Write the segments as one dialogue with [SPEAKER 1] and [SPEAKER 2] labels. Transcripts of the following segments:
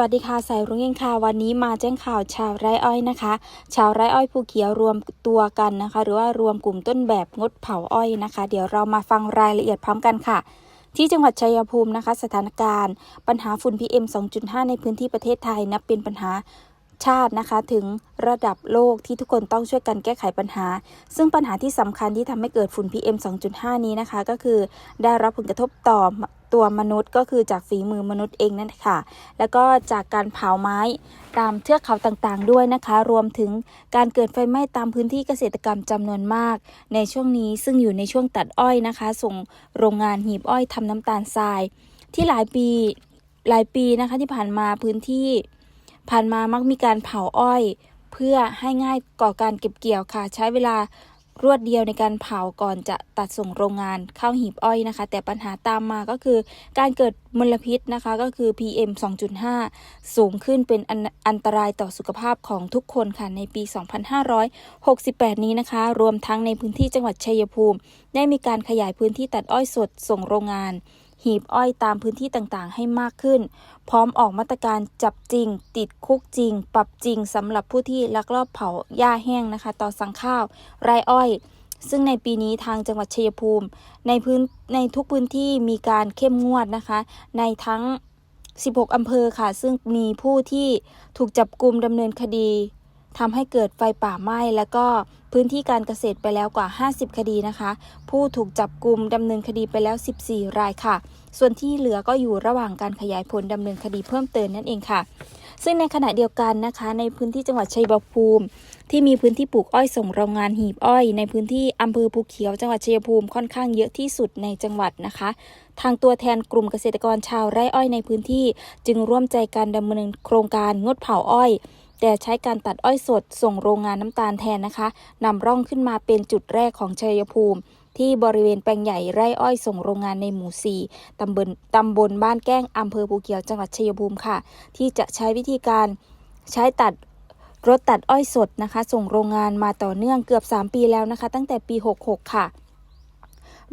[SPEAKER 1] สวัสดีค่ะสายรุ้งเองค่ะวันนี้มาแจ้งข่าวชาวไร่อ้อยนะคะ ชาวไร่อ้อยภูเขียวรวมตัวกันนะคะ หรือว่ารวมกลุ่มต้นแบบงดเผาอ้อยนะคะ เดี๋ยวเรามาฟังรายละเอียดพร้อมกันค่ะ ที่จังหวัดชัยภูมินะคะ สถานการณ์ ปัญหาฝุ่น PM 2.5 ในพื้นที่ประเทศไทยนับเป็นปัญหา ชาตินะคะถึงระดับโลกที่ทุกคนต้องช่วยกันแก้ไขปัญหา ซึ่งปัญหาที่สำคัญที่ทำให้เกิดฝุ่น PM 2.5 นี้นะคะ ก็คือได้รับผลกระทบต่อตัวมนุษย์ก็คือจากฝีมือมนุษย์เองนั่นค่ะ แล้วก็จากการเผาไม้ตามเทือกเขาต่างๆ ด้วยนะคะ รวมถึงการเกิดไฟไหม้ตามพื้นที่เกษตรกรรมจำนวนมาก ในช่วงนี้ซึ่งอยู่ในช่วงตัดอ้อยนะคะ ส่งโรงงานหีบอ้อยทำน้ำตาลทราย ที่หลายปีหลายปีนะคะที่ผ่านมาพื้นที่ ผ่านมามักมีการเผาอ้อย เพื่อให้ง่ายก่อการเก็บเกี่ยวค่ะ ใช้เวลารวดเดียวในการเผาก่อนจะตัดส่งโรงงานเข้าหีบอ้อยนะคะ แต่ปัญหาตามมาก็คือการเกิดมลพิษนะคะก็คือ PM 2.5 สูงขึ้นเป็นอันอันตรายต่อสุขภาพของทุกคนค่ะในปี 2568 นี้นะคะ รวมทั้งในพื้นที่จังหวัดชัยภูมิ ได้มีการขยายพื้นที่ตัดอ้อยสดส่งโรงงาน หีบอ้อยตามพื้นที่ต่างๆ ให้มากขึ้น พร้อมออกมาตรการจับจริง ติดคุกจริง ปรับจริงสำหรับผู้ที่ลักลอบเผาหญ้าแห้งนะคะ ต่อสังข้าวไรอ้อย ซึ่งในปีนี้ทางจังหวัดชัยภูมิ ในพื้นในทุกพื้นที่มีการเข้มงวดนะคะ ในทั้ง 16 อำเภอค่ะ ซึ่งมีผู้ที่ถูกจับกลุ่มดำเนินคดี ทำให้เกิดไฟป่าไหม้แล้วก็พื้นที่การเกษตรไปแล้วกว่า 50 คดีนะคะ ผู้ถูกจับกลุ่มดำเนินคดีไปแล้ว 14 รายค่ะ ส่วนที่เหลือก็อยู่ระหว่างการขยายผลดำเนินคดีเพิ่มเติมนั่นเองค่ะ ซึ่งในขณะเดียวกันนะคะ ในพื้นที่จังหวัดชัยภูมิ ที่มีพื้นที่ปลูกอ้อยส่งโรงงานหีบอ้อย ในพื้นที่อำเภอภูเขียวจังหวัดชัยภูมิค่อนข้างเยอะที่สุดในจังหวัดนะคะ ทางตัวแทนกลุ่มเกษตรกรชาวไร่อ้อยในพื้นที่ จึงร่วมใจการดำเนินโครงการงดเผาอ้อย แต่ใช้การตัดอ้อยสดส่งโรงงานน้ำตาลแทนนะคะนำร่องขึ้นมาเป็นจุดแรกของชัยภูมิ ที่บริเวณแปลงใหญ่ไร่อ้อยส่งโรงงานในหมู่ 4ตำบลตำบลบ้านแก้งอำเภอภูเขียวจังหวัดชัยภูมิค่ะ ที่จะใช้วิธีการใช้ตัดรถตัดอ้อยสดนะคะ ส่งโรงงานมาต่อเนื่องเกือบ 3 ปีแล้วนะคะ ตั้งแต่ปี 66 ค่ะ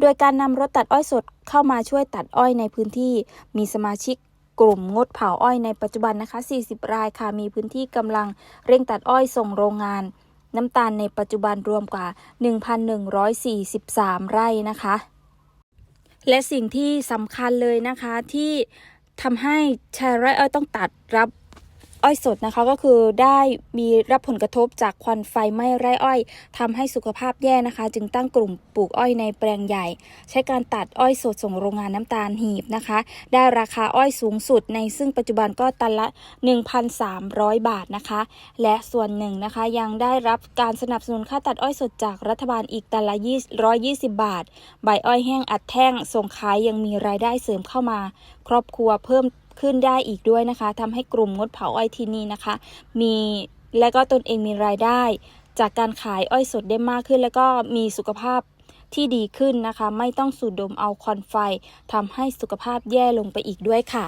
[SPEAKER 1] โดยการนำรถตัดอ้อยสดเข้ามาช่วยตัดอ้อยในพื้นที่ มีสมาชิก กลุ่มงดเผาอ้อยในปัจจุบันนะคะ 40 รายค่ะ มีพื้นที่กำลังเร่งตัดอ้อยส่งโรงงาน น้ำตาลในปัจจุบันรวมกว่า 1,143 ไร่นะคะ และสิ่งที่สำคัญเลยนะคะที่ทำให้ชาวไร่อ้อยต้องตัดรับ อ้อยสดนะคะก็คือได้มีรับผลกระทบจากควันไฟไหม้ไร่อ้อยทำให้สุขภาพแย่นะคะ จึงตั้งกลุ่มปลูกอ้อยในแปลงใหญ่ ใช้การตัดอ้อยสดส่งโรงงานน้ำตาลหีบนะคะ ได้ราคาอ้อยสูงสุดในซึ่งปัจจุบันก็ตันละ 1,300 บาทนะคะ และส่วนหนึ่งนะคะยังได้รับการสนับสนุนค่าตัดอ้อยสดจากรัฐบาลอีกตันละ120 บาท ใบอ้อยแห้งอัดแท่งส่งขายยังมีรายได้เสริมเข้ามา ครอบครัวเพิ่ม ขึ้นได้อีกด้วยนะคะทำให้กลุ่มงดเผาอ้อยที่นี่นะคะ มีและก็ตนเองมีรายได้ จากการขายอ้อยสดได้มากขึ้น แล้วก็มีสุขภาพที่ดีขึ้นนะคะ ไม่ต้องสูดดมเอาควันไฟทำให้สุขภาพแย่ลงไปอีกด้วยค่ะ